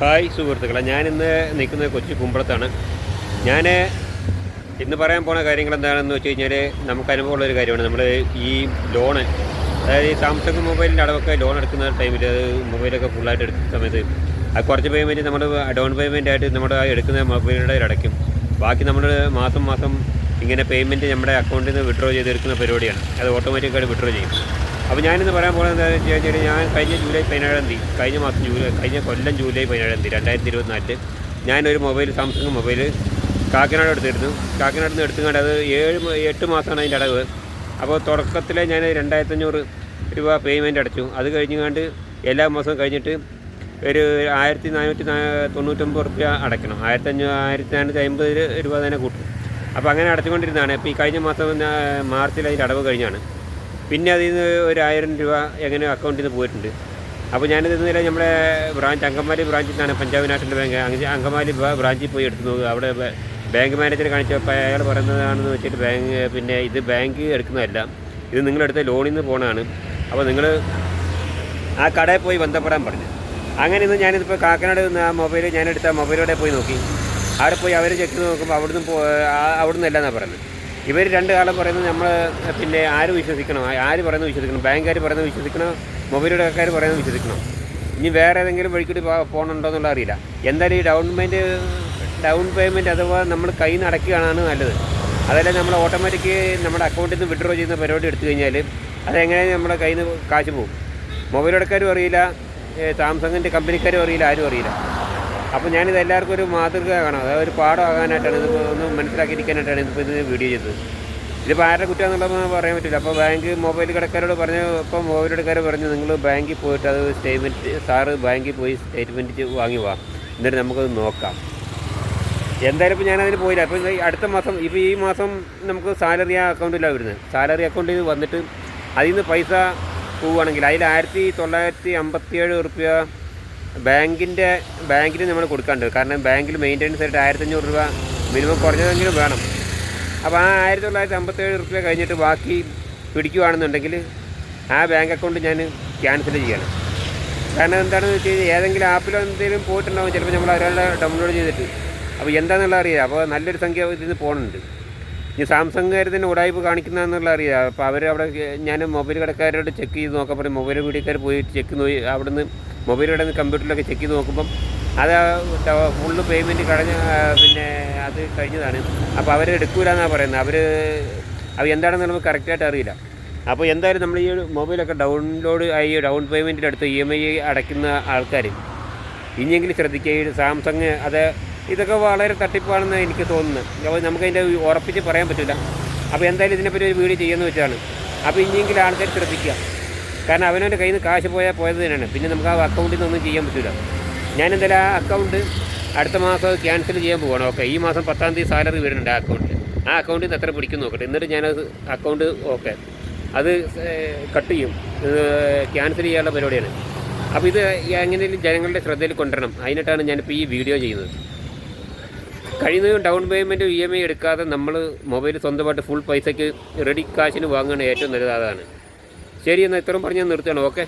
Hi സുഹൃത്തുക്കളെ. ഞാനിന്ന് നിൽക്കുന്നത് കൊച്ചി കുമ്പളത്താണ്. ഞാൻ ഇന്ന് പറയാൻ പോണ കാര്യങ്ങൾ എന്താണെന്ന് വെച്ച് കഴിഞ്ഞാൽ നമുക്ക് അനുഭവമുള്ള ഒരു കാര്യമാണ്. നമ്മൾ ഈ ലോണ് അതായത് ഈ സാംസങ് മൊബൈലിന്റെ അടവൊക്കെ ലോൺ എടുക്കുന്ന ടൈമിൽ അത് മൊബൈലൊക്കെ ഫുള്ളായിട്ട് എടുക്കുന്ന സമയത്ത് ആ കുറച്ച് പേയ്മെന്റ് നമ്മൾ ഡൗൺ പേയ്മെന്റ് ആയിട്ട് നമ്മുടെ എടുക്കുന്ന മൊബൈലിന്റെ അടയ്ക്കും. ബാക്കി നമ്മൾ മാസം മാസം ഇങ്ങനെ പേയ്മെന്റ് നമ്മുടെ അക്കൗണ്ടിൽ നിന്ന് വിഡ്രോ ചെയ്തെടുക്കുന്ന പരിപാടിയാണ്. അത് ഓട്ടോമാറ്റിക്കായിട്ട് വിഡ്രോ ചെയ്യും. അപ്പോൾ ഞാനിന്ന് പറയാൻ പോകുന്നത് എന്താണെന്ന് വെച്ച് കഴിഞ്ഞാൽ ഞാൻ കഴിഞ്ഞ ജൂലൈ പതിനേഴാം തീയതി കഴിഞ്ഞ മാസം ജൂലൈ കഴിഞ്ഞ കൊല്ലം ജൂലൈ പതിനേഴാം തീയതി രണ്ടായിരത്തി ഇരുപത്തിനാലിൽ ഞാനൊരു മൊബൈൽ സാംസങ് മൊബൈൽ കാക്കനാട് എടുത്തിരുന്നു. കാക്കനാട് നിന്ന് എടുത്തുകൊണ്ട് അത് ഏഴ് എട്ട് മാസമാണ് അതിന്റെ അടവ്. അപ്പോൾ തുടക്കത്തിൽ ഞാൻ രണ്ടായിരത്തഞ്ഞൂറ് രൂപ പേയ്മെന്റ് അടച്ചു. അത് കഴിഞ്ഞുകൊണ്ട് എല്ലാ മാസവും കഴിഞ്ഞിട്ട് ഒരു ആയിരത്തി നാനൂറ്റി തൊണ്ണൂറ്റൊമ്പത് റുപ്യ അടയ്ക്കണം ആയിരത്തഞ്ഞൂ ആയിരത്തി നാനൂറ്റി അമ്പത് രൂപ തന്നെ കൂട്ടും. അപ്പോൾ അങ്ങനെ അടച്ചുകൊണ്ടിരുന്നതാണ്. ഇപ്പോൾ ഈ കഴിഞ്ഞ മാസം മാർച്ചിൽ അതിന്റെ അടവ് കഴിഞ്ഞാണ്. പിന്നെ അതിൽ നിന്ന് ഒരു ആയിരം രൂപ എങ്ങനെ അക്കൗണ്ടിൽ നിന്ന് പോയിട്ടുണ്ട്. അപ്പോൾ ഞാനിത് ഇന്നലെ നമ്മുടെ ബ്രാഞ്ച് അങ്കമാലി ബ്രാഞ്ചിൽ നിന്നാണ് പഞ്ചാബ് നാഷണൽ ബാങ്ക് അങ്കമാലി ബ്രാഞ്ചിൽ പോയി എടുത്തു നോക്കുക അവിടെ ബാങ്ക് മാനേജറെ കാണിച്ചപ്പോൾ അയാൾ പറയുന്നതാണെന്ന് വെച്ചിട്ട് ബാങ്ക് പിന്നെ ഇത് ബാങ്ക് എടുക്കുന്നതല്ല. ഇത് നിങ്ങളെടുത്ത ലോണിൽ നിന്ന് പോകണതാണ് അപ്പോൾ നിങ്ങൾ ആ കടയിൽ പോയി ബന്ധപ്പെടാൻ പറഞ്ഞു. അങ്ങനെ ഇന്ന് ഞാനിതിപ്പോൾ കാക്കനാട് നിന്ന് ആ മൊബൈൽ ഞാനെടുത്ത മൊബൈലോടെ പോയി നോക്കി. അവിടെ പോയി അവർ ചെക്ക് നോക്കുമ്പോൾ അവിടുന്ന് പോ അവിടുന്ന് അല്ല എന്നാണ് പറയുന്നത് ഇവർ രണ്ട് കാലം പറയുന്നത് നമ്മൾ പിന്നെ ആര് വിശ്വസിക്കണം? ആര് പറയുന്നത് വിശ്വസിക്കണം? ബാങ്കുകാർ പറയുന്നത് വിശ്വസിക്കണം? മൊബൈൽ ആൾക്കാർ പറയുന്നത് വിശ്വസിക്കണം? ഇനി വേറെ ഏതെങ്കിലും വഴിക്കൂടി പോ- പോകണുണ്ടോ എന്നുള്ള അറിയില്ല. എന്തായാലും ഈ ഡൗൺ പേയ്മെന്റ് ഡൗൺ പേയ്മെന്റ് അഥവാ നമ്മൾ കൈ നടക്കുകയാണ് നല്ലത്. അതല്ല നമ്മൾ ഓട്ടോമാറ്റിക് നമ്മുടെ അക്കൗണ്ടിൽ നിന്ന് വിഡ്രോ ചെയ്യുന്ന പരിപാടി എടുത്തു കഴിഞ്ഞാൽ അതെങ്ങനെ നമ്മുടെ കയ്യിൽ നിന്ന് കാശ് പോകും മൊബൈൽ കടക്കാരും അറിയില്ല സാംസങ്ങിന്റെ കമ്പനിക്കാരും അറിയില്ല ആരും അറിയില്ല. അപ്പോൾ ഞാനിത് എല്ലാവർക്കും ഒരു മാതൃക കാണാം അതായത് ഒരു പാഠമാകാനായിട്ടാണ് ഇത് ഒന്ന് മനസ്സിലാക്കിയിരിക്കാനായിട്ടാണ് ഇതിപ്പോൾ ഇത് വീഡിയോ ചെയ്തത്. ഇതിപ്പോൾ ആരുടെ കുറ്റമാണെന്നുള്ളത് പറയാൻ പറ്റില്ല. അപ്പോൾ ബാങ്ക് മൊബൈൽ കടക്കാരോട് പറഞ്ഞു ഇപ്പോൾ മൊബൈൽ കടക്കാർ പറഞ്ഞു നിങ്ങൾ ബാങ്കിൽ പോയിട്ട് അത് സ്റ്റേറ്റ്മെന്റ് സാറ് ബാങ്കിൽ പോയി സ്റ്റേറ്റ്മെന്റ് വാങ്ങി വാ. എന്നിട്ട് നമുക്കത് നോക്കാം. എന്തായാലും ഇപ്പോൾ ഞാനതിന് പോയില്ല. അപ്പോൾ അടുത്ത മാസം ഇപ്പോൾ ഈ മാസം നമുക്ക് സാലറി ആ അക്കൗണ്ടിലാണ് വരുന്നത്. സാലറി അക്കൗണ്ടിൽ വന്നിട്ട് അതിൽ നിന്ന് പൈസ പോവുകയാണെങ്കിൽ അതിൽ ആയിരത്തി തൊള്ളായിരത്തി അമ്പത്തിയേഴ് റുപ്യ ബാങ്കിന്റെ ബാങ്കിൽ നമ്മൾ കൊടുക്കാണ്ട്. കാരണം ബാങ്കിൽ മെയിന്റെനൻസ് ആയിട്ട് ആയിരത്തഞ്ഞൂറ് രൂപ മിനിമം കുറഞ്ഞതെങ്കിലും വേണം. അപ്പോൾ ആ ആയിരത്തി തൊള്ളായിരത്തി അമ്പത്തേഴ് റുപ്യ കഴിഞ്ഞിട്ട് ബാക്കി പിടിക്കുകയാണെന്നുണ്ടെങ്കിൽ ആ ബാങ്ക് അക്കൗണ്ട് ഞാൻ ക്യാൻസൽ ചെയ്യണം. കാരണം എന്താണെന്ന് വെച്ച് കഴിഞ്ഞാൽ ഏതെങ്കിലും ആപ്പിലോ എന്തെങ്കിലും പോയിട്ടുണ്ടാവും. ചിലപ്പോൾ നമ്മൾ ഒരാളുടെ ഡൗൺലോഡ് ചെയ്തിട്ട്. അപ്പോൾ എന്താണെന്നുള്ള അറിയാം. അപ്പോൾ നല്ലൊരു സംഖ്യ ഇതിൽ നിന്ന് പോകുന്നുണ്ട് ഇനി സാംസങ് തന്നെ ഉടായ്പ കാണിക്കുന്നതെന്നുള്ള അറിയാം. അപ്പോൾ അവർ അവിടെ ഞാൻ മൊബൈൽ കടക്കാരോട് ചെക്ക് ചെയ്ത് നോക്കാൻ പറയും മൊബൈൽ വീഡിയോക്കാർ പോയി ചെക്ക് നോക്കി അവിടുന്ന് മൊബൈൽ കടന്ന് കമ്പ്യൂട്ടറിലൊക്കെ ചെക്ക് ചെയ്ത് നോക്കുമ്പം അത് ഫുള്ള് പേയ്മെന്റ് കഴിഞ്ഞ പിന്നെ അത് കഴിഞ്ഞതാണ്. അപ്പോൾ അവർ എടുക്കൂലെന്നാണ് പറയുന്നത്. അവർ അത് എന്താണെന്ന് നമുക്ക് കറക്റ്റായിട്ട് അറിയില്ല. അപ്പോൾ എന്തായാലും നമ്മൾ ഈ ഒരു മൊബൈലൊക്കെ ഡൗൺലോഡ് ആയി ഡൗൺ പേയ്മെന്റിന്റെ അടുത്ത് ഇ എം ഐ അടയ്ക്കുന്ന ആൾക്കാർ ഇനിയെങ്കിലും ശ്രദ്ധിക്കുക. ഈ സാംസങ് അത് ഇതൊക്കെ വളരെ തട്ടിപ്പാണെന്ന് എനിക്ക് തോന്നുന്നത് അപ്പോൾ നമുക്കതിന്റെ ഉറപ്പിച്ച് പറയാൻ പറ്റില്ല. അപ്പോൾ എന്തായാലും ഇതിനെപ്പറ്റി ഒരു വീഡിയോ ചെയ്യുമെന്ന് വെച്ചാണ്. അപ്പോൾ ഇനിയെങ്കിലും ആൾക്കാർ ശ്രദ്ധിക്കുക. കാരണം അവനവന്റെ കയ്യിൽ നിന്ന് കാശ് പോയാൽ പോയത് തന്നെയാണ്. പിന്നെ നമുക്ക് ആ അക്കൗണ്ടിൽ നിന്നൊന്നും ചെയ്യാൻ പറ്റില്ല ഞാൻ എന്തായാലും ആ അക്കൗണ്ട് അടുത്ത മാസം ക്യാൻസൽ ചെയ്യാൻ പോകണം ഓക്കെ ഈ മാസം പത്താം തീയതി സാലറി വരുന്നുണ്ട് ആ അക്കൗണ്ടിൽ ആ അക്കൗണ്ടിൽ നിന്ന് എത്ര പിടിക്കും നോക്കട്ടെ. എന്നിട്ട് ഞാനത് അക്കൗണ്ട് ഓക്കെ അത് കട്ട് ചെയ്യും. ക്യാൻസൽ ചെയ്യാനുള്ള പരിപാടിയാണ്. അപ്പോൾ ഇത് എങ്ങനെയും ജനങ്ങളുടെ ശ്രദ്ധയിൽ കൊണ്ടുവരണം. അതിനായിട്ടാണ് ഞാനിപ്പോൾ ഈ വീഡിയോ ചെയ്യുന്നത്. കഴിയുന്നതും down payment E M I എടുക്കാതെ നമ്മൾ മൊബൈൽ സ്വന്തമായിട്ട് ഫുൾ പൈസയ്ക്ക് റെഡി കാശിന് വാങ്ങുകയാണ് ഏറ്റവും നല്ലത്. അതാണ്. ശരി എന്നാൽ ഇത്രയും പറഞ്ഞ് നിർത്തണം ഓക്കെ